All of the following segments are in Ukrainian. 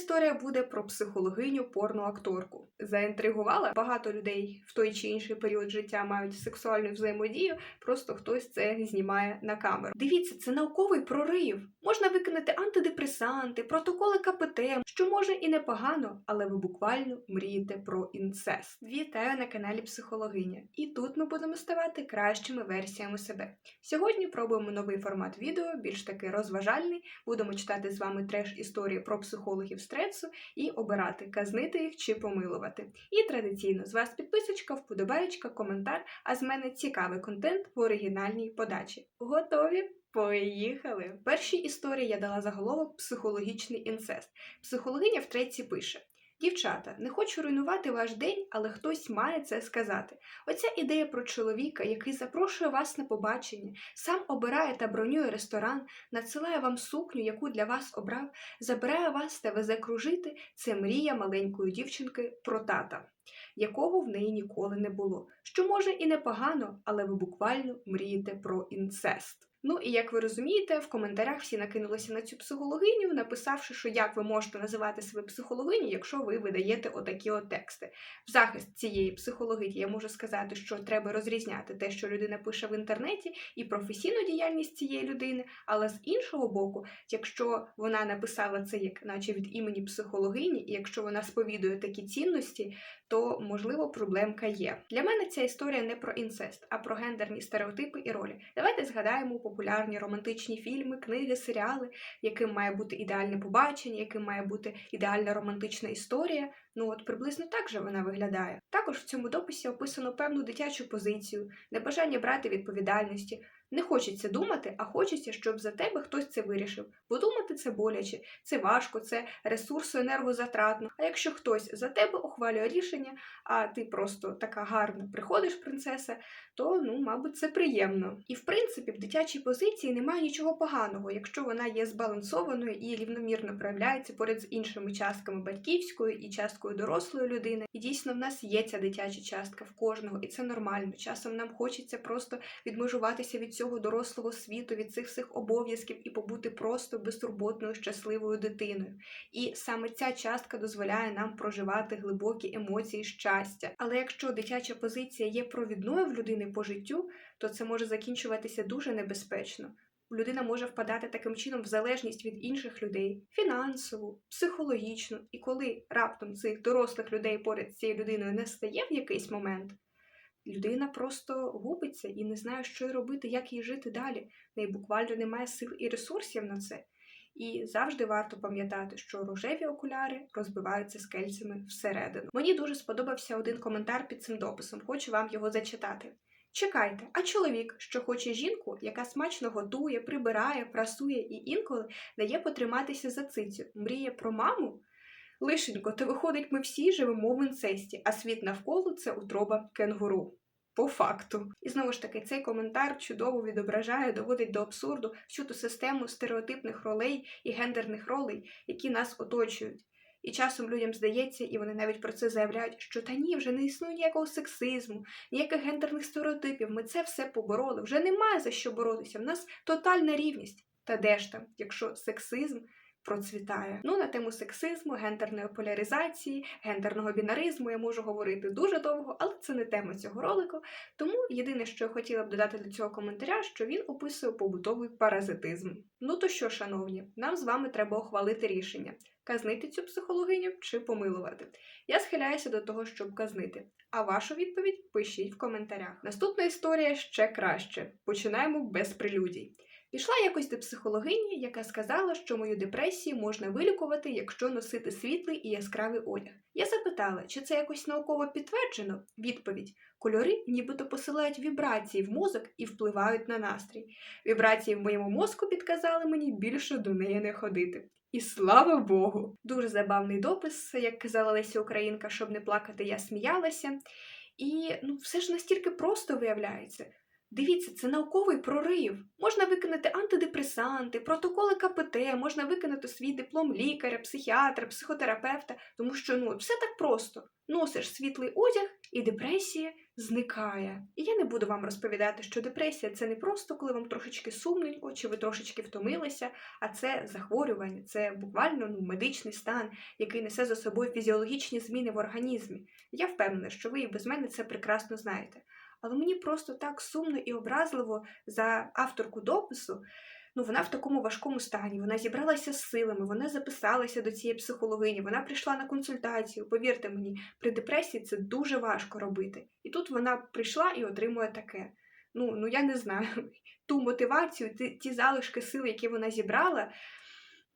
історія буде про психологиню порноакторку. Заінтригувала багато людей в той чи інший період життя мають сексуальну взаємодію, просто хтось це знімає на камеру. Дивіться, це науковий прорив. Можна викинути антидепресанти, протоколи КПТ, що може і непогано, але ви буквально мрієте про інцест. Вітаю на каналі Психологиня. І тут ми будемо ставати кращими версіями себе. Сьогодні пробуємо новий формат відео, більш таки розважальний. Будемо читати з вами треш історії про психологів стресу і обирати, казнити їх чи помилувати. І традиційно з вас підписочка, вподобаєчка, коментар, а з мене цікавий контент в оригінальній подачі. Готові? Поїхали! Першій історії я дала заголовок психологічний інцест. Психологиня втретє пише. Дівчата, не хочу руйнувати ваш день, але хтось має це сказати. Оця ідея про чоловіка, який запрошує вас на побачення, сам обирає та бронює ресторан, надсилає вам сукню, яку для вас обрав, забирає вас та везе кружити, це мрія маленької дівчинки про тата, якого в неї ніколи не було. Що може і непогано, але ви буквально мрієте про інцест. Ну і як ви розумієте, в коментарях всі накинулися на цю психологиню, написавши, що як ви можете називати себе психологиню, якщо ви видаєте отакі от тексти. В захист цієї психологині я можу сказати, що треба розрізняти те, що людина пише в інтернеті, і професійну діяльність цієї людини. Але з іншого боку, якщо вона написала це як, наче від імені психологині, і якщо вона сповідує такі цінності, то можливо проблемка є. Для мене ця історія не про інцест, а про гендерні стереотипи і ролі. Давайте згадаємо популярні романтичні фільми, книги, серіали, яким має бути ідеальне побачення, яким має бути ідеальна романтична історія. Ну от приблизно так же вона виглядає. Також в цьому дописі описано певну дитячу позицію, небажання брати відповідальності. Не хочеться думати, а хочеться, щоб за тебе хтось це вирішив. Бо думати це боляче, це важко, це ресурсо енергозатратно. А якщо хтось за тебе ухвалює рішення, а ти просто така гарна приходиш, принцеса, то ну, мабуть, це приємно. І в принципі, в дитячій позиції немає нічого поганого, якщо вона є збалансованою і рівномірно проявляється поряд з іншими частками батьківської і часткою дорослої людини. І дійсно в нас є ця дитяча частка в кожного, і це нормально. Часом нам хочеться просто відмежуватися від дорослого світу, від цих всіх обов'язків і побути просто безтурботною, щасливою дитиною. І саме ця частка дозволяє нам проживати глибокі емоції щастя. Але якщо дитяча позиція є провідною в людини по життю, то це може закінчуватися дуже небезпечно. Людина може впадати таким чином в залежність від інших людей фінансову, психологічну, і коли раптом цих дорослих людей поряд з цією людиною не стає в якийсь момент, людина просто губиться і не знає, що робити, як їй жити далі. В неї буквально немає сил і ресурсів на це. І завжди варто пам'ятати, що рожеві окуляри розбиваються скельцями всередину. Мені дуже сподобався один коментар під цим дописом, хочу вам його зачитати. Чекайте, а чоловік, що хоче жінку, яка смачно готує, прибирає, прасує і інколи дає потриматися за цицю, мріє про маму? Лишенько, то виходить, ми всі живемо в інцесті, а світ навколо це утроба кенгуру. По факту. І знову ж таки, цей коментар чудово відображає, доводить до абсурду всю ту систему стереотипних ролей і гендерних ролей, які нас оточують. І часом людям здається, і вони навіть про це заявляють, що та ні, вже не існує ніякого сексизму, ніяких гендерних стереотипів. Ми це все побороли. Вже немає за що боротися. В нас тотальна рівність. Та де ж там, якщо сексизм процвітає? Ну на тему сексизму, гендерної поляризації, гендерного бінаризму я можу говорити дуже довго, але це не тема цього ролику. Тому єдине, що я хотіла б додати до цього коментаря, що він описує побутовий паразитизм. Ну то що, шановні, нам з вами треба ухвалити рішення казнити цю психологиню чи помилувати. Я схиляюся до того, щоб казнити. А вашу відповідь пишіть в коментарях. Наступна історія ще краще. Починаємо без прелюдій. Пішла якось до психологині, яка сказала, що мою депресію можна вилікувати, якщо носити світлий і яскравий одяг. Я запитала, чи це якось науково підтверджено? Відповідь: кольори нібито посилають вібрації в мозок і впливають на настрій. Вібрації в моєму мозку підказали мені більше до неї не ходити. І слава Богу! Дуже забавний допис, як казала Леся Українка, щоб не плакати, я сміялася. І ну, все ж настільки просто виявляється. Дивіться, це науковий прорив. Можна викинути антидепресанти, протоколи КПТ, можна викинути свій диплом лікаря, психіатра, психотерапевта, тому що ну все так просто. Носиш світлий одяг, і депресія зникає. І я не буду вам розповідати, що депресія це не просто коли вам трошечки сумненько, чи ви трошечки втомилися, а це захворювання, це буквально ну, медичний стан, який несе за собою фізіологічні зміни в організмі. Я впевнена, що ви і без мене це прекрасно знаєте. Але мені просто так сумно і образливо за авторку допису. Ну, вона в такому важкому стані, вона зібралася з силами, вона записалася до цієї психологині, вона прийшла на консультацію. Повірте мені, при депресії це дуже важко робити. І тут вона прийшла і отримує таке. Ну, ну я не знаю, ту мотивацію, ті, ті залишки сил, які вона зібрала,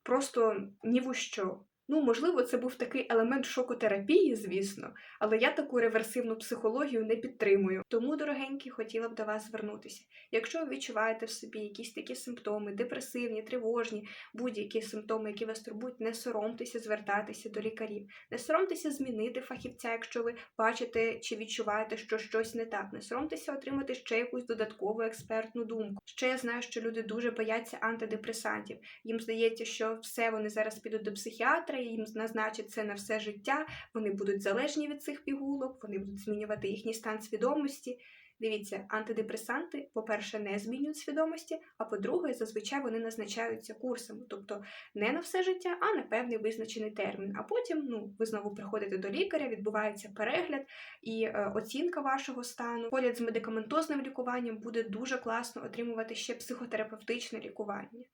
просто ні в що. Ну, можливо, це був такий елемент шокотерапії, звісно, але я таку реверсивну психологію не підтримую. Тому, дорогенькі, хотіла б до вас звернутися. Якщо ви відчуваєте в собі якісь такі симптоми, депресивні, тривожні, будь-які симптоми, які вас турбують, не соромтеся звертатися до лікарів, не соромтеся змінити фахівця, якщо ви бачите чи відчуваєте, що щось не так. Не соромтеся отримати ще якусь додаткову експертну думку. Ще я знаю, що люди дуже бояться антидепресантів. Їм здається, що все вони зараз підуть до психіатра, і їм назначать це на все життя. Вони будуть залежні від цих пігулок, вони будуть змінювати їхній стан свідомості. Дивіться, антидепресанти, по-перше, не змінюють свідомості, а по-друге, зазвичай вони назначаються курсами, тобто не на все життя, а на певний визначений термін. А потім ну, ви знову приходите до лікаря, відбувається перегляд і е, оцінка вашого стану. Поряд з медикаментозним лікуванням буде дуже класно отримувати ще психотерапевтичне лікування.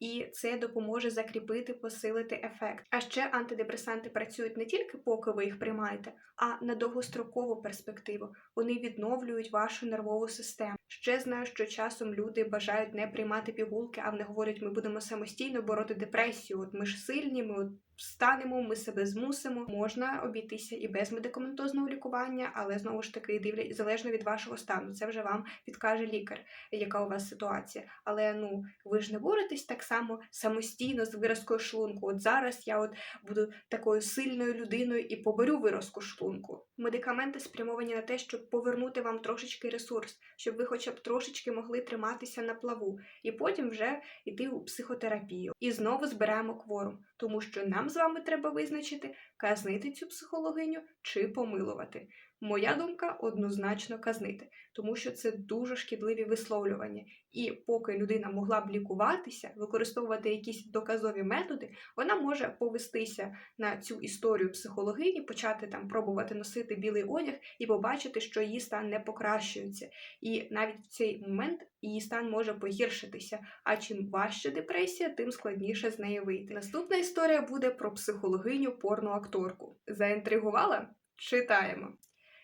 І це допоможе закріпити, посилити ефект. А ще антидепресанти працюють не тільки поки ви їх приймаєте, а на довгострокову перспективу. Вони відновлюють вашу нервову систему. Ще знаю, що часом люди бажають не приймати пігулки, а вони говорять, ми будемо самостійно бороти депресію. От ми ж сильні, ми встанемо, ми себе змусимо. Можна обійтися і без медикаментозного лікування, але знову ж таки дивлять залежно від вашого стану. Це вже вам підкаже лікар, яка у вас ситуація. Але ну ви ж не боретесь так само самостійно з виразкою шлунку. От зараз я от буду такою сильною людиною і поборю виразку шлунку. Медикаменти спрямовані на те, щоб повернути вам трошечки ресурс, щоб ви хоча б трошечки могли триматися на плаву, і потім вже йти у психотерапію. І знову збираємо кворум, тому що нам з вами треба визначити, казнити цю психологиню чи помилувати. Моя думка однозначно казнити, тому що це дуже шкідливі висловлювання. І поки людина могла б лікуватися, використовувати якісь доказові методи, вона може повестися на цю історію психологині, почати там пробувати носити білий одяг і побачити, що її стан не покращується. І навіть в цей момент її стан може погіршитися. А чим важча депресія, тим складніше з неї вийти. Наступна історія буде про психологиню порноакторку. Заінтригувала? Читаємо.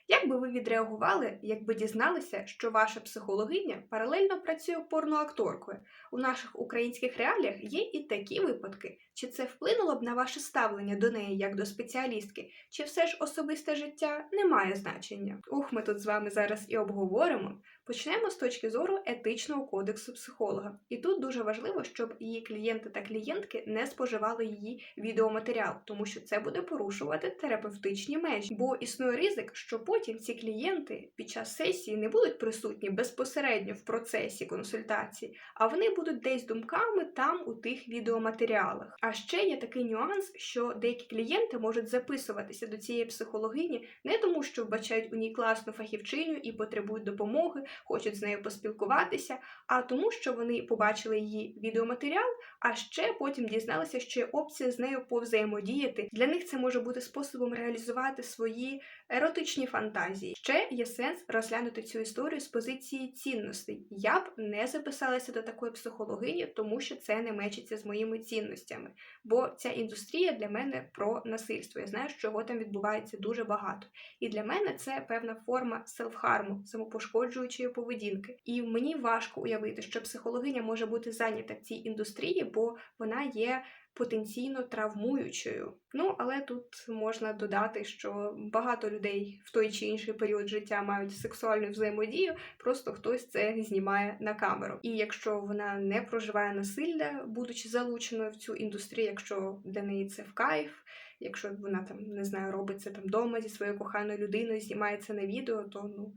Як би ви відреагували, якби дізналися, що ваша психологиня паралельно працює порноакторкою? У наших українських реаліях є і такі випадки. Чи це вплинуло б на ваше ставлення до неї як до спеціалістки, чи все ж особисте життя не має значення? Ух, ми тут з вами зараз і обговоримо. Почнемо з точки зору етичного кодексу психолога. І тут дуже важливо, щоб її клієнти та клієнтки не споживали її відеоматеріал, тому що це буде порушувати терапевтичні межі. Бо існує ризик, що потім ці клієнти під час сесії не будуть присутні безпосередньо в процесі консультації, а вони будуть десь думками там у тих відеоматеріалах. А ще є такий нюанс, що деякі клієнти можуть записуватися до цієї психологині не тому, що вбачають у ній класну фахівчиню і потребують допомоги, хочуть з нею поспілкуватися, а тому, що вони побачили її відеоматеріал, а ще потім дізналися, що є опція з нею повзаємодіяти. Для них це може бути способом реалізувати свої еротичні фантазії. Ще є сенс розглянути цю історію з позиції цінностей. Я б не записалася до такої психологині, тому що це не мечиться з моїми цінностями. Бо ця індустрія для мене про насильство. Я знаю, що його там відбувається дуже багато. І для мене це певна форма селфхарму, самопошкоджуючої поведінки. І мені важко уявити, що психологиня може бути зайнята в цій індустрії, бо вона є потенційно травмуючою. Ну, але тут можна додати, що багато людей в той чи інший період життя мають сексуальну взаємодію, просто хтось це знімає на камеру. І якщо вона не проживає насилля, будучи залученою в цю індустрію, якщо для неї це в кайф. Якщо вона там не знаю, робить це там вдома зі своєю коханою людиною, знімається на відео, то ну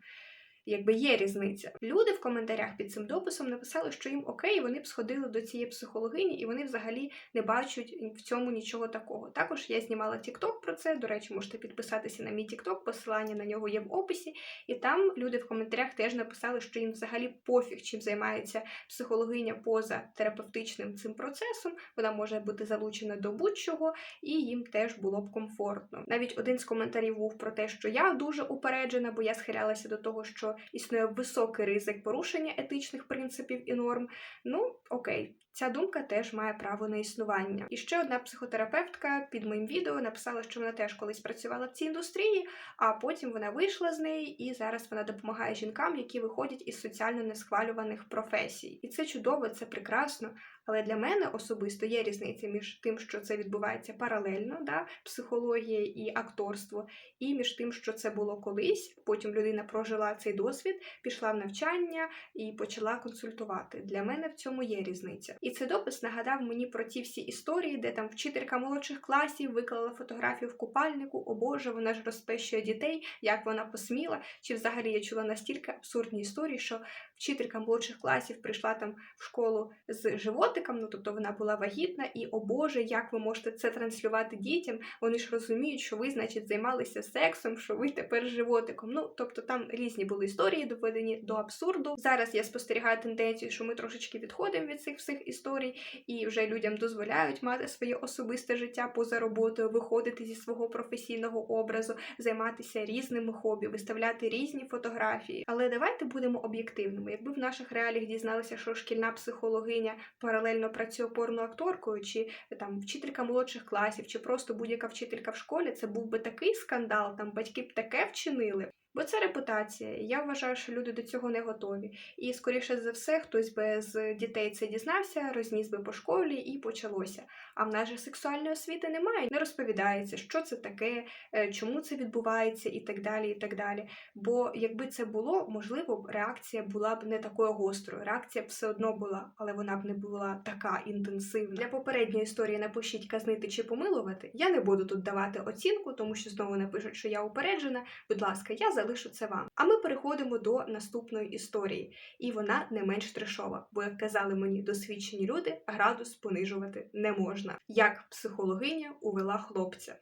Якби є різниця. Люди в коментарях під цим дописом написали, що їм окей, вони б сходили до цієї психологині, і вони взагалі не бачать в цьому нічого такого. Також я знімала TikTok про це. До речі, можете підписатися на мій TikTok, посилання на нього є в описі. І там люди в коментарях теж написали, що їм взагалі пофіг, чим займається психологиня поза терапевтичним цим процесом. Вона може бути залучена до будь-чого, і їм теж було б комфортно. Навіть один з коментарів був про те, що я дуже упереджена, бо я схилялася до того, що існує високий ризик порушення етичних принципів і норм. Ну окей. Ця думка теж має право на існування. І ще одна психотерапевтка під моїм відео написала, що вона теж колись працювала в цій індустрії, а потім вона вийшла з неї, і зараз вона допомагає жінкам, які виходять із соціально несхвалюваних професій. І це чудово, це прекрасно. Але для мене особисто є різниця між тим, що це відбувається паралельно, да, психологія і акторство, і між тим, що це було колись. Потім людина прожила цей досвід, пішла в навчання і почала консультувати. Для мене в цьому є різниця. І цей допис нагадав мені про ті всі історії, де там вчителька молодших класів виклала фотографію в купальнику. О Боже, вона ж розпещує дітей, як вона посміла. Чи взагалі я чула настільки абсурдні історії, що вчителька молодших класів прийшла там в школу з животиком, ну тобто вона була вагітна, і о Боже, як ви можете це транслювати дітям? Вони ж розуміють, що ви, значить, займалися сексом, що ви тепер животиком. Ну тобто там різні були історії, доведені до абсурду. Зараз я спостерігаю тенденцію, що ми трошечки відходимо від цих всіх історій, і вже людям дозволяють мати своє особисте життя поза роботою, виходити зі свого професійного образу, займатися різними хобі, виставляти різні фотографії. Але давайте будемо об'єктивними. Якби в наших реаліях дізналися, що шкільна психологиня паралельно працює опорною акторкою, чи там вчителька молодших класів, чи просто будь-яка вчителька в школі, це був би такий скандал, там батьки б таке вчинили. Бо це репутація. Я вважаю, що люди до цього не готові. І, скоріше за все, хтось би з дітей це дізнався, розніс би по школі і почалося. А в нас же сексуальної освіти немає, не розповідається, що це таке, е, чому це відбувається, і так далі. і так далі. Бо якби це було, можливо, реакція була б не такою гострою. Реакція б все одно була, але вона б не була така інтенсивна. Для попередньої історії напишіть казнити чи помилувати. Я не буду тут давати оцінку, тому що знову напишуть, що я упереджена. Будь ласка, я залишу це вам. А ми переходимо до наступної історії, і вона не менш трешова, бо, як казали мені досвідчені люди, градус понижувати не можна. Як психологиня увела хлопця.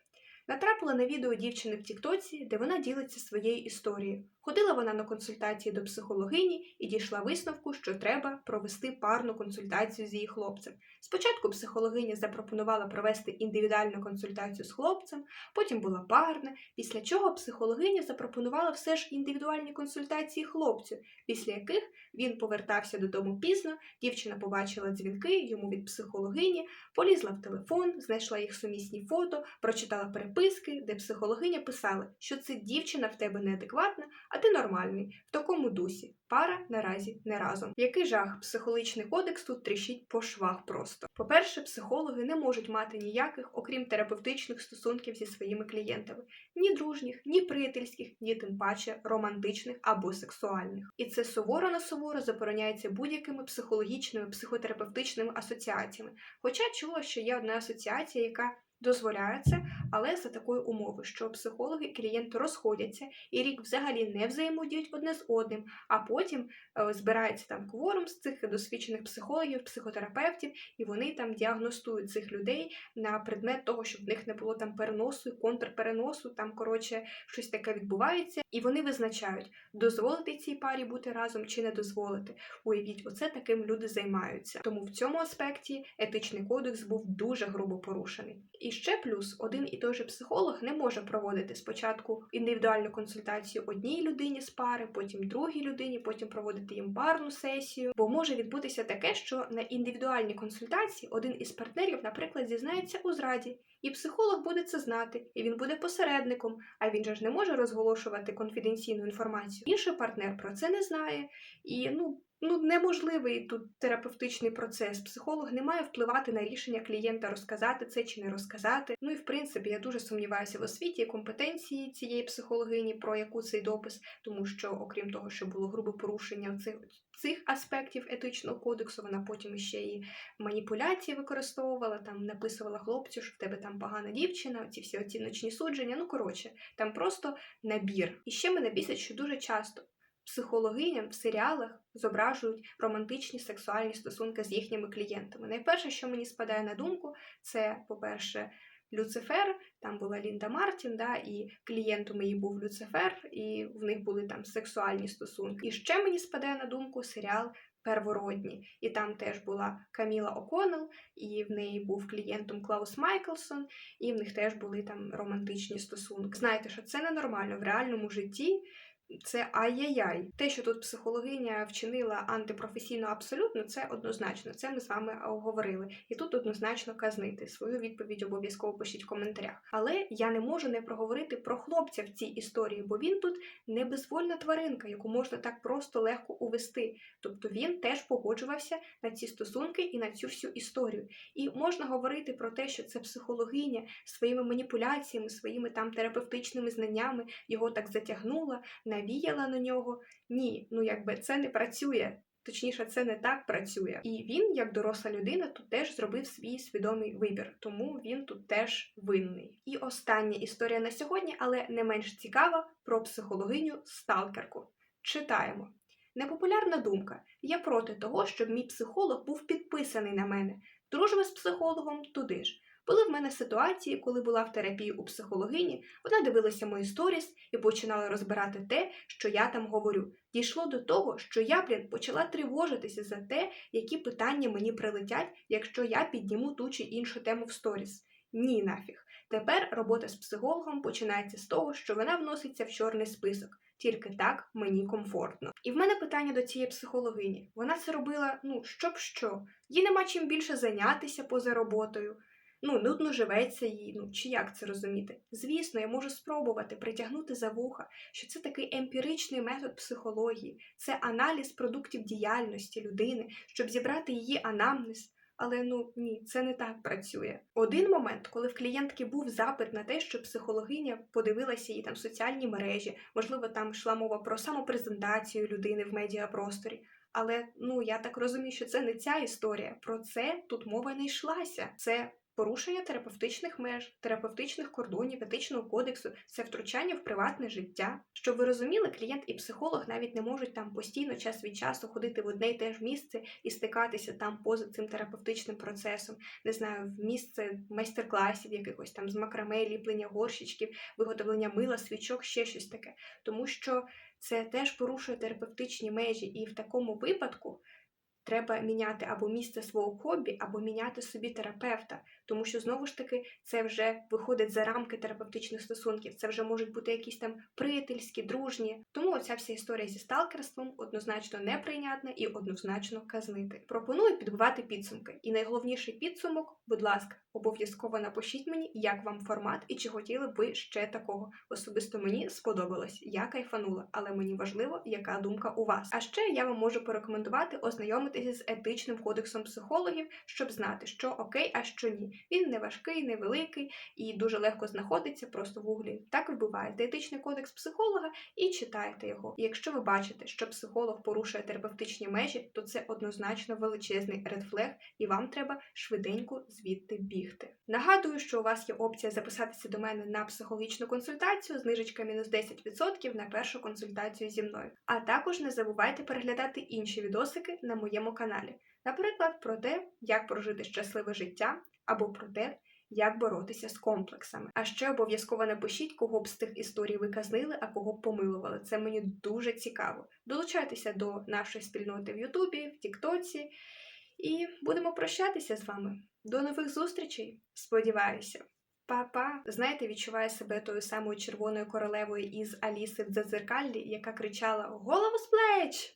Натрапила на відео дівчини в Тіктоці, де вона ділиться своєю історією. Ходила вона на консультації до психологині і дійшла висновку, що треба провести парну консультацію з її хлопцем. Спочатку психологиня запропонувала провести індивідуальну консультацію з хлопцем, потім була парна, після чого психологиня запропонувала все ж індивідуальні консультації хлопцю, після яких він повертався додому пізно, дівчина побачила дзвінки йому від психологині, полізла в телефон, знайшла їх сумісні фото, прочитала переписки, де психологиня писала, що це дівчина в тебе неадекватна, а ти нормальний, в такому дусі. Пара наразі не разом. Який жах, психологічний кодекс тут тріщить по швах просто. По-перше, психологи не можуть мати ніяких, окрім терапевтичних стосунків зі своїми клієнтами, ні дружніх, ні приятельських, ні тим паче романтичних або сексуальних. І це суворо на суворо забороняється будь-якими психологічними, психотерапевтичними асоціаціями. Хоча чула, що є одна асоціація, яка дозволяє це, але за такої умови, що психологи і клієнт розходяться і рік взагалі не взаємодіють одне з одним, а потім е, збирається там кворум з цих досвідчених психологів, психотерапевтів, і вони там діагностують цих людей на предмет того, щоб в них не було там переносу, контрпереносу, там коротше щось таке відбувається, і вони визначають, дозволити цій парі бути разом чи не дозволити. Уявіть, оце таким люди займаються. Тому в цьому аспекті етичний кодекс був дуже грубо порушений. І ще плюс один і той же психолог не може проводити спочатку індивідуальну консультацію одній людині з пари, потім другій людині, потім проводити їм парну сесію. Бо може відбутися таке, що на індивідуальній консультації один із партнерів, наприклад, зізнається у зраді, і психолог буде це знати, і він буде посередником. А він же ж не може розголошувати конфіденційну інформацію. Інший партнер про це не знає, і ну. Ну, неможливий тут терапевтичний процес. Психолог не має впливати на рішення клієнта, розказати це чи не розказати. Ну і в принципі, я дуже сумніваюся в освіті і компетенції цієї психологині, про яку цей допис, тому що, окрім того, що було грубе порушення цих цих аспектів етичного кодексу, вона потім ще і маніпуляції використовувала, там написувала хлопцю, що в тебе там погана дівчина, ці всі оціночні судження. Ну коротше, там просто набір. І ще мене бісить, що дуже часто. психологиням в серіалах зображують романтичні сексуальні стосунки з їхніми клієнтами. Найперше, що мені спадає на думку, це, по-перше, Люцифер, там була Лінда Мартін, да, і клієнтом її був Люцифер, і в них були там сексуальні стосунки. І ще мені спадає на думку серіал Первородні. І там теж була Каміла О'Коннелл, і в неї був клієнтом Клаус Майклсон, і в них теж були там романтичні стосунки. Знаєте, що це ненормально в реальному житті. Це ай-яй-яй. Те, що тут психологиня вчинила антипрофесійно абсолютно, це однозначно. Це ми з вами оговорили. І тут однозначно казнити. Свою відповідь обов'язково пишіть в коментарях. Але я не можу не проговорити про хлопця в цій історії, бо він тут не безвольна тваринка, яку можна так просто легко увести. Тобто він теж погоджувався на ці стосунки і на цю всю історію. І можна говорити про те, що це психологиня своїми маніпуляціями, своїми там терапевтичними знаннями його так затягнула, навіяла на нього. Ні, ну якби це не працює. Точніше, це не так працює. І він, як доросла людина, тут теж зробив свій свідомий вибір, тому він тут теж винний. І остання історія на сьогодні, але не менш цікава про психологиню сталкерку. Читаємо. Непопулярна думка. Я проти того, щоб мій психолог був підписаний на мене. Дружба з психологом туди ж. Були в мене ситуації, коли була в терапії у психологині, вона дивилася мої сторіс і починала розбирати те, що я там говорю. Дійшло до того, що я, блін, почала тривожитися за те, які питання мені прилетять, якщо я підніму ту чи іншу тему в сторіс. Ні, нафіг. Тепер робота з психологом починається з того, що вона вноситься в чорний список. Тільки так мені комфортно. І в мене питання до цієї психологині. Вона це робила, ну, щоб що. Їй нема чим більше зайнятися поза роботою. Ну, нудно живеться їй, ну чи як це розуміти? Звісно, я можу спробувати притягнути за вуха, що це такий емпіричний метод психології, це аналіз продуктів діяльності людини, щоб зібрати її анамнез. Але ну ні, це не так працює. Один момент, коли в клієнтки був запит на те, що психологиня подивилася її там соціальні мережі, можливо, там йшла мова про самопрезентацію людини в медіапросторі. Але ну я так розумію, що це не ця історія. Про це тут мова не йшлася. Це порушення терапевтичних меж, терапевтичних кордонів, етичного кодексу, це втручання в приватне життя. Щоб ви розуміли, клієнт і психолог навіть не можуть там постійно час від часу ходити в одне й те ж місце і стикатися там поза цим терапевтичним процесом, не знаю, в місце майстер-класів якихось там з макраме, ліплення горщичків, виготовлення мила, свічок, ще щось таке. Тому що це теж порушує терапевтичні межі, і в такому випадку. Треба міняти або місце свого хобі, або міняти собі терапевта, тому що знову ж таки це вже виходить за рамки терапевтичних стосунків. Це вже можуть бути якісь там приятельські, дружні. Тому оця вся історія зі сталкерством однозначно неприйнятна і однозначно казнити. Пропоную підбивати підсумки. І найголовніший підсумок, будь ласка, обов'язково напишіть мені, як вам формат і чи хотіли б ви ще такого. Особисто мені сподобалось, я кайфанула, але мені важливо, яка думка у вас. А ще я вам можу порекомендувати ознайомитися з етичним кодексом психологів, щоб знати, що окей, а що ні. Він не важкий, не великий і дуже легко знаходиться просто в гуглі. Так вбиваєте етичний кодекс психолога і читаєте його. І якщо ви бачите, що психолог порушує терапевтичні межі, то це однозначно величезний редфлег, і вам треба швиденько звідти бігти. Нагадую, що у вас є опція записатися до мене на психологічну консультацію, знижечка мінус 10% на першу консультацію зі мною. А також не забувайте переглядати інші відосики на моєму каналі, наприклад, про те, як прожити щасливе життя, або про те, як боротися з комплексами. А ще обов'язково напишіть, кого б з тих історій ви казнили, а кого б помилували. Це мені дуже цікаво. Долучайтеся до нашої спільноти в Ютубі, в Тіктоці, і будемо прощатися з вами. До нових зустрічей! Сподіваюся! Па-па! Знаєте, відчуваю себе тою самою червоною королевою із Аліси в Дзадзеркаллі, яка кричала Голову з плеч!